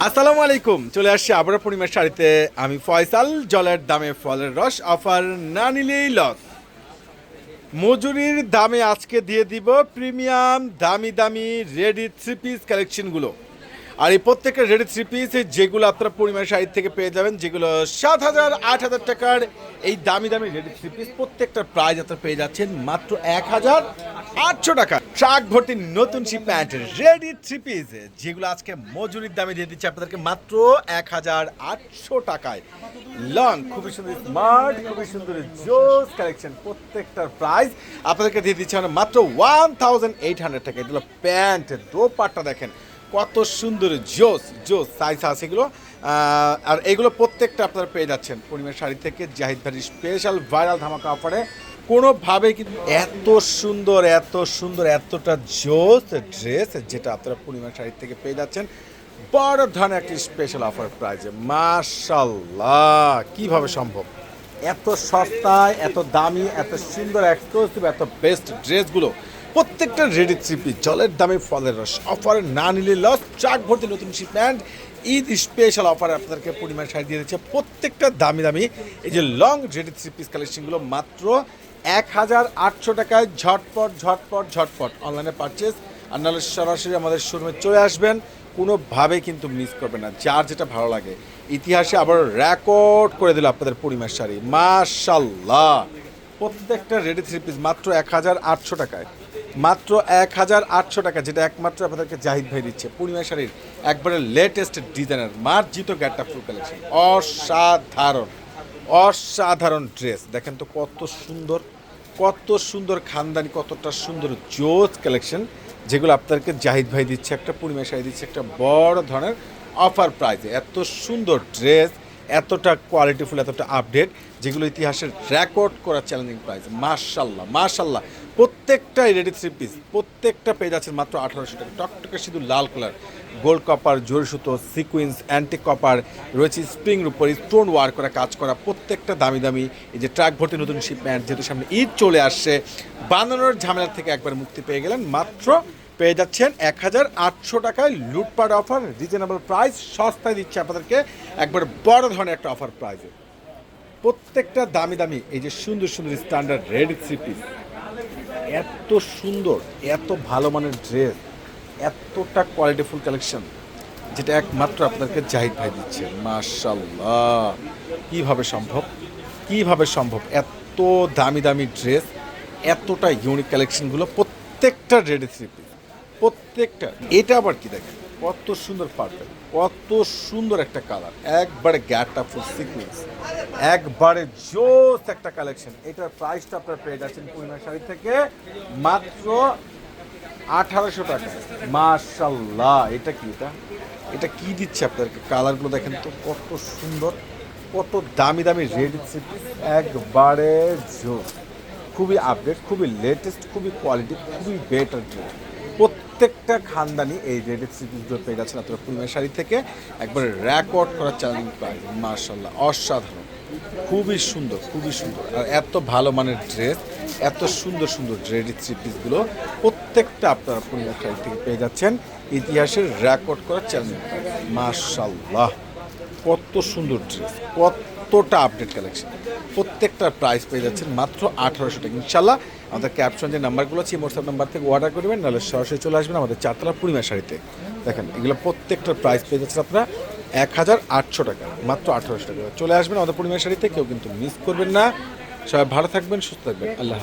আসসালামু আলাইকুম, চলে আসছি আবার পূর্ণিমার শাড়িতে। আমি ফয়সাল, জলের দামে ফলের রস, অফার না নিলেই লস। মজুরির দামে আজকে দিয়ে দিব প্রিমিয়াম দামি দামি রেডি থ্রি পিস কালেকশনগুলো। আর এই প্রত্যেকটা রেডি থ্রি পিস, যেগুলো আপনারা পরিমাণ শাড়ি থেকে পেয়ে যাবেন, যেগুলো সাত হাজার, আট হাজার টাকার এই দামি দামি রেডি থ্রি পিস, প্রত্যেকটার প্রাইস আপনারা পেয়ে যাচ্ছেন মাত্র এক হাজার আটশো টাকা। ট্রাক ভর্তি নতুন শি প্যান্ট রেডি থ্রি পিস যেগুলো আজকে মজুরির দামে দিয়ে দিচ্ছে আপনাদেরকে মাত্র এক হাজার আটশো টাকায়। লং খুবই সুন্দর স্মার্ট খুবই সুন্দর জোস কালেকশন প্রত্যেকটার প্রাইস আপনাদেরকে দিয়ে দিচ্ছে মাত্র ওয়ান থাউজেন্ড এইট হান্ড্রেড টাকা। এগুলো প্যান্ট দোপাট্টা দেখেন, কত সুন্দর জোস জোস সাইজ আছে এগুলো। আর এগুলো প্রত্যেকটা আপনারা পেয়ে যাচ্ছেন। পরিমাণ শাড়ি থেকে জাহিদ ভারি স্পেশাল ভাইরাল ধামাকা অফারে কোনোভাবে কিন্তু এত সুন্দর এত সুন্দর, এতটা জোস ড্রেস যেটা আপনারা পূর্ণিমা শাড়ি থেকে পেয়ে যাচ্ছেন। বড় ধরনের একটি স্পেশাল অফার প্রাইজে মাশাল্লাহ কীভাবে সম্ভব? এত সস্তায় এত দামি, এত সুন্দর এক্সক্লুসিভ এত বেস্ট ড্রেসগুলো প্রত্যেকটা রেডি থ্রিপি জলের দামে, ফলের রস। অফার না নিলে লস ট্রাক ভর্তি নতুন শিপম্যান্ট ঈদ স্পেশাল অফার আপনাদেরকে পরিমাণ শাড়ি দিয়ে দিচ্ছে প্রত্যেকটা দামি দামি। এই যে লং রেডি থ্রি পিস কালেকশনগুলো মাত্র এক হাজার আটশো টাকায় ঝটপট ঝটপট ঝটপট অনলাইনে পারচেস আর নাহলে সরাসরি আমাদের শোরুমে চলে আসবেন। কোনোভাবে কিন্তু মিস করবেন না। যার যেটা ভালো লাগে। ইতিহাসে আবার রেকর্ড করে দিল আপনাদের পরিমাণ শাড়ি। মাশাল্লাহ প্রত্যেকটা রেডি থ্রি পিস মাত্র এক হাজার আটশো টাকায়। মাত্র এক হাজার আটশো টাকা, যেটা একমাত্র আপনাদেরকে জাহিদ ভাই দিচ্ছে। পূর্ণিমা শাড়ির একবারে লেটেস্ট ডিজাইনার মার্জিত গ্যাটটা ফুল কালেকশন অসাধারণ! অসাধারণ ড্রেস। দেখেন তো কত সুন্দর কত সুন্দর খানদানি, কতটা সুন্দর জোস কালেকশন, যেগুলো আপনাদেরকে জাহিদ ভাই দিচ্ছে একটা, পূর্ণিমা শাড়ি দিচ্ছে একটা বড় ধরনের অফার প্রাইজে এত সুন্দর ড্রেস, এতটা কোয়ালিটিফুল, এতটা আপডেট, যেগুলো ইতিহাসের রেকর্ড করা চ্যালেঞ্জিং প্রাইস মার্শাল্লাহ মার্শাল্লাহ প্রত্যেকটা রেডি থ্রি পিস প্রত্যেকটা পেজ আছে মাত্র আঠারোশো টাকা। টকটকে শুধু লাল কালার গোল্ড কপার, জোর সুতো সিকুয়েন্স অ্যান্টি কপার রয়েছে স্প্রিংর উপর স্টোন ওয়ার করা কাজ করা প্রত্যেকটা দামি দামি, এই যে ট্রাক ভর্তি নতুন শিপম্যান্ট যেহেতু সামনে ঈদ চলে আসছে, বানানোর ঝামেলা থেকে একবার মুক্তি পেয়ে গেলেন, মাত্র পেয়ে যাচ্ছেন এক হাজার আটশো টাকায় লুটপাট অফার রিজনেবল প্রাইস সস্তায় দিচ্ছে আপনাদেরকে একবার বড় ধরনের একটা অফার প্রাইজে প্রত্যেকটা দামি দামি, এই যে সুন্দর সুন্দর স্ট্যান্ডার্ড রেডি পিস এত সুন্দর, এত ভালো মানের ড্রেস এতটা কোয়ালিটিফুল কালেকশন যেটা একমাত্র আপনাদেরকে জাহিদ ভাই দিচ্ছে। মার্শাল্লাহ কীভাবে সম্ভব? কীভাবে সম্ভব? এত দামি দামি ড্রেস এতটা ইউনিক কালেকশনগুলো প্রত্যেকটা রেডি থ্রি পিস প্রত্যেকটা। এটা আবার কি দেখেন? কত সুন্দর পার্পেল কত সুন্দর একটা কালার একবারে গ্যাটটা ফুল সিকুয়েন্স একবারে জোস একটা কালেকশন এটার প্রাইসটা আপনার পেয়ে যাচ্ছেন পূর্ণিমা শাড়ি থেকে মাত্র আঠারোশো টাকা। মাশাল্লাহ, এটা কি এটা? এটা কি দিচ্ছে আপনাদেরকে? কালারগুলো দেখেন তো, কত সুন্দর, কত দামি দামি রেড একবারে জোস খুবই আপডেট খুবই লেটেস্ট খুবই কোয়ালিটি খুবই বেটার ড্রেস প্রত্যেকটা খানদানি এই রেডেড সিরিজগুলো পেয়ে যাচ্ছেন আপনারা পূর্ণিমা শাড়ি থেকে। একবারে রেকর্ড করার চ্যালেঞ্জ প্রাইস মার্শাল্লাহ অসাধারণ। খুবই সুন্দর খুবই সুন্দর। আর এত ভালো মানের ড্রেস এত সুন্দর সুন্দর রেডি থ্রি পিসগুলো প্রত্যেকটা আপনারা পূর্ণিমা শাড়ি থেকে পেয়ে যাচ্ছেন। ইতিহাসের রেকর্ড করা চ্যালেঞ্জ মার্শাল্লাহ কত সুন্দর ড্রেস কতটা আপডেট কালেকশন প্রত্যেকটা প্রাইস পেয়ে যাচ্ছেন মাত্র আঠারোশো টাকা। ইনশাল্লাহ আমাদের ক্যাপশন যে নাম্বারগুলো আছে হোয়াটসঅ্যাপ নাম্বার থেকে অর্ডার করবেন নাহলে সরাসরি চলে আসবেন আমাদের চারতলা পূর্ণিমা শাড়িতে। দেখেন, এগুলো প্রত্যেকটার প্রাইস পেয়ে যাচ্ছেন আপনারা এক হাজার আটশো টাকা, মাত্র আঠারোশো টাকা। চলে আসবেন আমাদের পূর্ণিমা শাড়িতে, কেউ কিন্তু মিস করবেন না। সবাই ভালো থাকবেন, সুস্থ থাকবেন। আল্লাহ।